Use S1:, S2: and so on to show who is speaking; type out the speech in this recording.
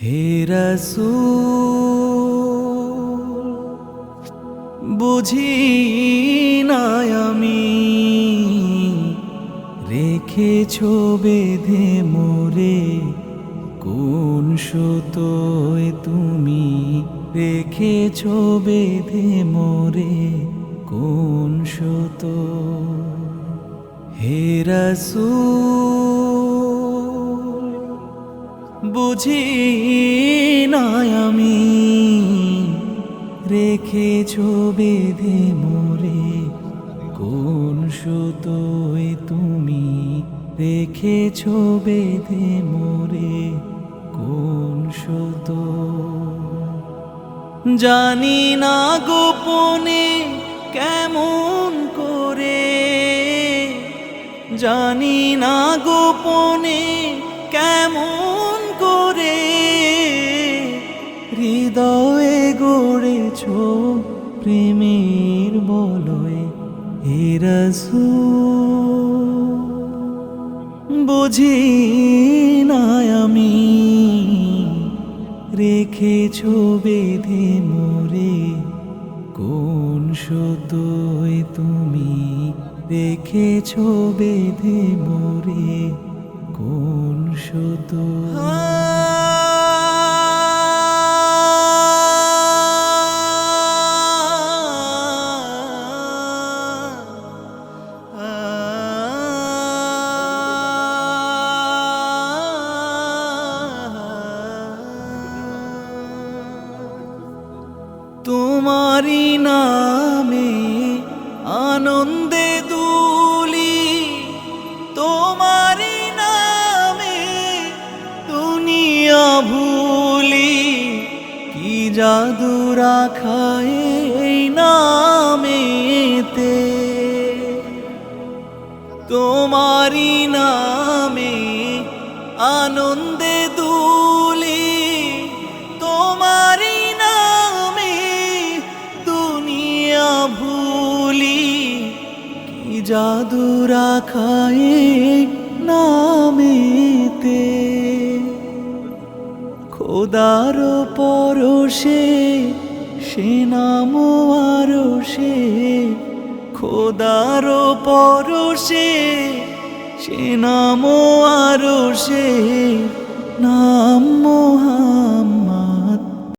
S1: হে রাসূল, বুঝি না আমি রেখেছ বেঁধে মোরে, কোন সুতোয় তুমি রেখেছ বেঁধে মোরে, কোন সুতো হে রাসূল বুঝি না আমি। রেখেছ বেঁধে মোরে। কোন সুতোয় তুমি? রেখেছ বেঁধে মোরে। কোন সুতো? জানি না গোপনে কেমন করে। জানি না গোপনে কেমন হৃদয়ে গড়েছ প্রেমের বলয়, হে বুঝি না আমি রেখেছ বেঁধে মোরে, কোন সুতোয় তুমি রেখেছ বেঁধে মোরে, কোন সুতো তোমারি নামে আনন্দে দুলি তোমারি নামে দুনিয়া ভুলি। কি জাদু রাখায় এই নামেতে? তোমারি নামে আনন্দে জাদু রাখায় নামেতে। খোদার পরশে, সে নাম আরও সে খোদার পরশে, সে নাম আরও নাম মোহাম্মদ